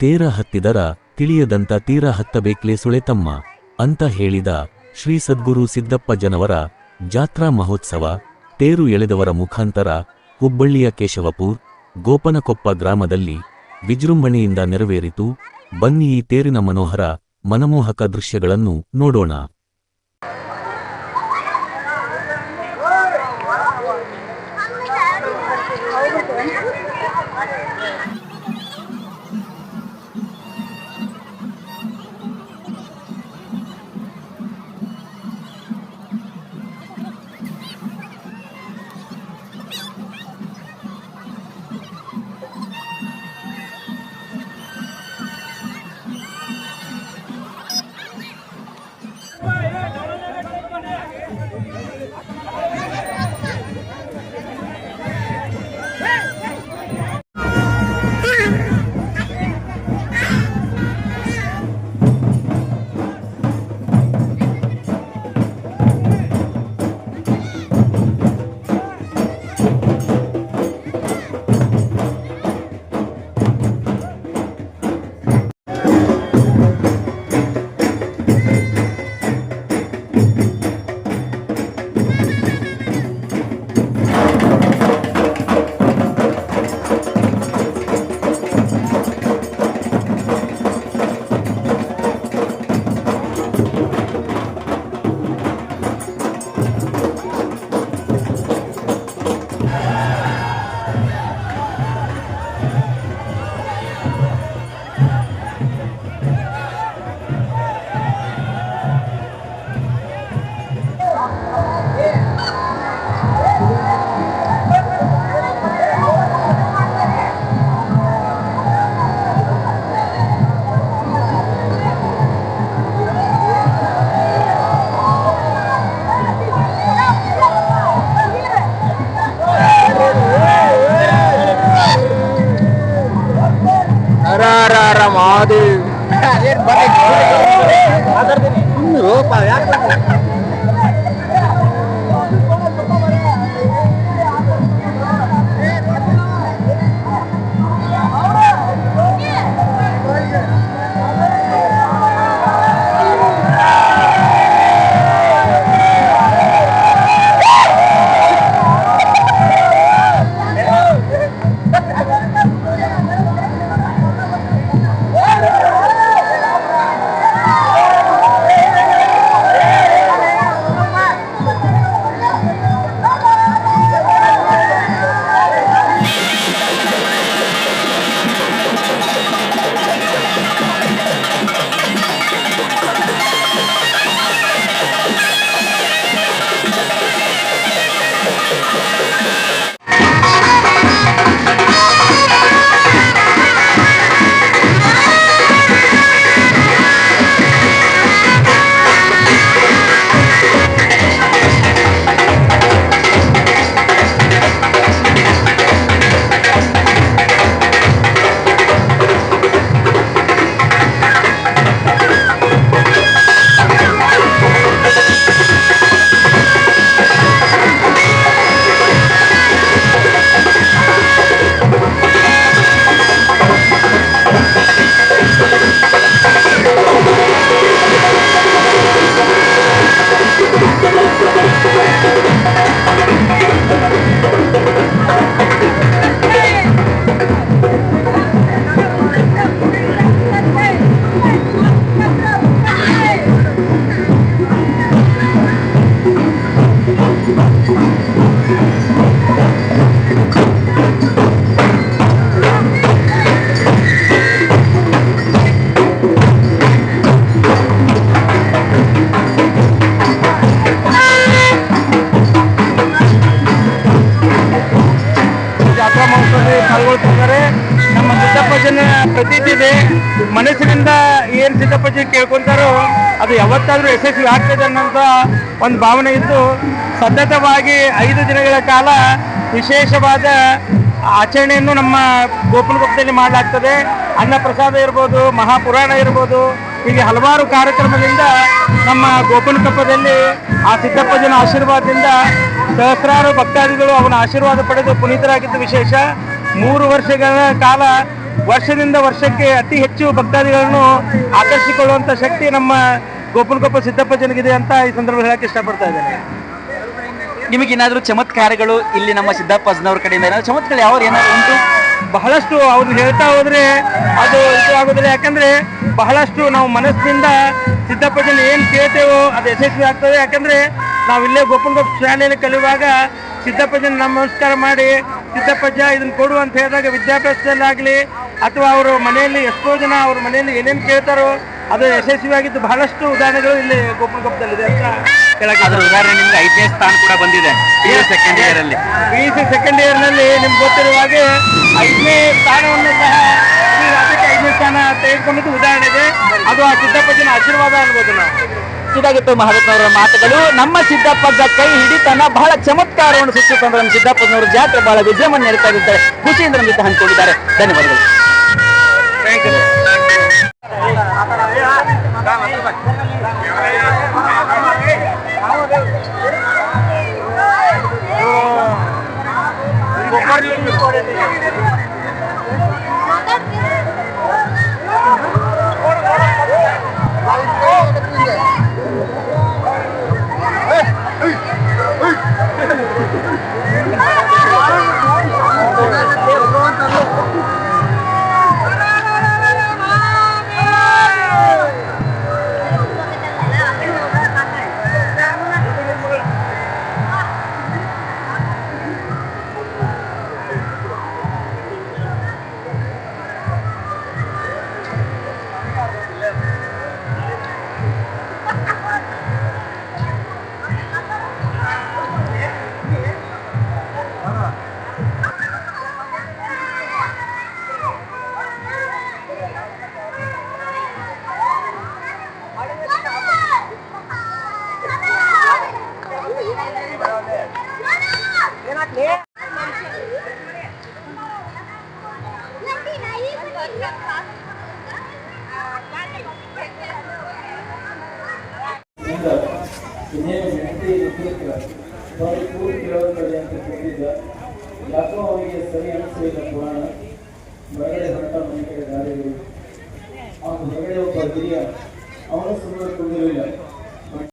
ತೇರ ಹತ್ತಿದರ ತಿಳಿಯದಂತ ತೀರ ಹತ್ತಬೇಕ್ಲೆ ಸುಳೆತಮ್ಮ ಅಂತ ಹೇಳಿದ ಶ್ರೀ ಸದ್ಗುರು ಸಿದ್ದಪ್ಪ ಜನವರ ಜಾತ್ರಾ ಮಹೋತ್ಸವ ತೇರು ಎಳೆದವರ ಮುಖಾಂತರ ಹುಬ್ಬಳ್ಳಿಯ ಕೇಶವಪುರ್, ಗೋಪನಕೊಪ್ಪ ಗ್ರಾಮದಲ್ಲಿ ವಿಜೃಂಭಣೆಯಿಂದ ನೆರವೇರಿತು. ಬನ್ನಿ ಈ ತೇರಿನ ಮನೋಹರ, ಮನಮೋಹಕ ದೃಶ್ಯಗಳನ್ನು ನೋಡೋಣ. ಹರ ಮಹಾದೇವ್ ಜಾತ್ರಾ ಸಿದ್ದಪ್ಪಜನ ಪ್ರತೀತಿ ಇದೆ ಮನಸ್ಸಿನಿಂದ ಏನು ಸಿದ್ದಪ್ಪಜಿ ಕೇಳ್ಕೊಂತಾರೋ ಅದು ಯಾವತ್ತಾದ್ರೂ ಯಶಸ್ವಿ ಆಗ್ತದೆ ಅನ್ನೋಂಥ ಒಂದು ಭಾವನೆ ಇದ್ದು, ಸತತವಾಗಿ ಐದು ದಿನಗಳ ಕಾಲ ವಿಶೇಷವಾದ ಆಚರಣೆಯನ್ನು ನಮ್ಮ ಗೋಪನಗುಪ್ಪದಲ್ಲಿ ಮಾಡಲಾಗ್ತದೆ. ಅನ್ನ ಪ್ರಸಾದ ಇರ್ಬೋದು, ಮಹಾಪುರಾಣ ಇರ್ಬೋದು, ಹೀಗೆ ಹಲವಾರು ಕಾರ್ಯಕ್ರಮದಿಂದ ನಮ್ಮ ಗೋಪನಕೊಪ್ಪದಲ್ಲಿ ಆ ಸಿದ್ದಪ್ಪಜನ ಆಶೀರ್ವಾದದಿಂದ ಸಹಸ್ರಾರು ಭಕ್ತಾದಿಗಳು ಅವನ ಆಶೀರ್ವಾದ ಪಡೆದು ಪುನೀತರಾಗಿದ್ದು ವಿಶೇಷ. ಮೂರು ವರ್ಷಗಳ ಕಾಲ ವರ್ಷದಿಂದ ವರ್ಷಕ್ಕೆ ಅತಿ ಹೆಚ್ಚು ಭಕ್ತಾದಿಗಳನ್ನು ಆಕರ್ಷಿಕೊಳ್ಳುವಂತ ಶಕ್ತಿ ನಮ್ಮ ಗೋಪನಕೊಪ್ಪ ಜನಗಿದೆ ಅಂತ ಈ ಸಂದರ್ಭದಲ್ಲಿ ಹೇಳಕ್ಕೆ ಇಷ್ಟಪಡ್ತಾ ಇದ್ದೇನೆ. ನಿಮಗೇನಾದ್ರೂ ಚಮತ್ಕಾರಗಳು ಇಲ್ಲಿ ನಮ್ಮ ಸಿದ್ದಪ್ಪ ಅಜ್ನವ್ರ ಕಡೆಯಿಂದ ಏನಾದ್ರು ಚಮತ್ಕಾರ ಯಾವ ಏನಾದ್ರು ಉಂಟು? ಬಹಳಷ್ಟು ಅವ್ರು ಹೇಳ್ತಾ ಹೋದ್ರೆ ಅದು ಇದು ಆಗೋದಿಲ್ಲ. ಯಾಕಂದ್ರೆ ಬಹಳಷ್ಟು ನಾವು ಮನಸ್ಸಿನಿಂದ ಸಿದ್ದಪ್ಪಜನ ಏನ್ ಕೇಳ್ತೇವೋ ಅದು ಯಶಸ್ವಿ ಆಗ್ತದೆ. ಯಾಕಂದ್ರೆ ನಾವು ಇಲ್ಲೇ ಗೋಪನಗೊಪ್ಪ ಶಾಲೆಯಲ್ಲಿ ಕಲಿಯುವಾಗ ಸಿದ್ದಪ್ಪಜನ ನಮಸ್ಕಾರ ಮಾಡಿ ಸಿದ್ದಪ್ಪಜ್ಜ ಇದನ್ನ ಕೊಡು ಅಂತ ಹೇಳಿದಾಗ ವಿದ್ಯಾಭ್ಯಾಸದಲ್ಲಾಗ್ಲಿ ಅಥವಾ ಅವರು ಮನೆಯಲ್ಲಿ ಎಷ್ಟೋ ಜನ ಅವ್ರ ಮನೆಯಲ್ಲಿ ಏನೇನು ಕೇಳ್ತಾರೋ ಅದು ಯಶಸ್ವಿಯಾಗಿದ್ದು ಬಹಳಷ್ಟು ಉದಾಹರಣೆಗಳು ಇಲ್ಲಿ ಗೋಪನಗೊಪ್ಪದಲ್ಲಿದೆ ಅಂತ ಹೇಳಕ್ಕೆ ಅದರ ಉದಾಹರಣೆ ನಿಮ್ಗೆ ಐದನೇ ಸ್ಥಾನ ಕೂಡ ಬಂದಿದೆ ಸೆಕೆಂಡ್ ಇಯರ್ ಅಲ್ಲಿ. ಪಿ ಯು ಸಿ ಸೆಕೆಂಡ್ ಇಯರ್ನಲ್ಲಿ ನಿಮ್ಗೆ ಗೊತ್ತಿರುವ ಹಾಗೆ ಐದನೇ ಸ್ಥಾನವನ್ನು ಸಹ ಐದನೇ ಸ್ಥಾನ ತೆಗೆದುಕೊಂಡಿದ್ದು ಉದಾಹರಣೆ ಇದೆ ಅದು ಆ ಸಿದ್ದಪ್ಪಜ್ಜನ ಆಶೀರ್ವಾದ ಅನ್ಬೋದು ನಾವು. ಇದಾಗಿತ್ತು ಮಹಾರತ್ನವರ ಮಾತುಗಳು ನಮ್ಮ ಸಿದ್ದಪ್ಪದ ಕೈ ಹಿಡಿತನ ಬಹಳ ಚಮತ್ಕಾರವನ್ನು ಸೃಷ್ಟಿಸಿಕೊಂಡು ನಮ್ಮ ಸಿದ್ದಪ್ಪನವರು ಜಾತ್ರೆ ಬಹಳ ವಿಜಯವನ್ನು ನಡೀತಾ ಇದ್ದಾರೆ ಖುಷಿಯಿಂದ ನಮ್ಮ ಜೊತೆ ಹಂಚಿಕೊಂಡಿದ್ದಾರೆ. ಧನ್ಯವಾದಗಳು. ಥ್ಯಾಂಕ್ ಯು ಇನ್ನೇನು ಮೆಂಟಿ ಇರ್ತಿರ್ತಿಲ್ಲ ಬರೀ ಕೂಡಿ ಕೇಳೋದ್ರಲ್ಲಿ ಅಂತ ಕೂತಿದ್ದ ಯಾಕೋ ಅವರಿಗೆ ಸರಿ ಅನಿಸಲಿಲ್ಲ ಪುರಾಣ ಹೊರಗಡೆ ಹೊರಟ ಮನೆ ಕಡೆ ದಾರಿಗಳು ಅವನು ಹೊರಗಡೆ ಒಬ್ಬ ಹಿರಿಯ ಅವನು ಸುಮ್ಮನೆ ಕುಂದಿರಲಿಲ್ಲ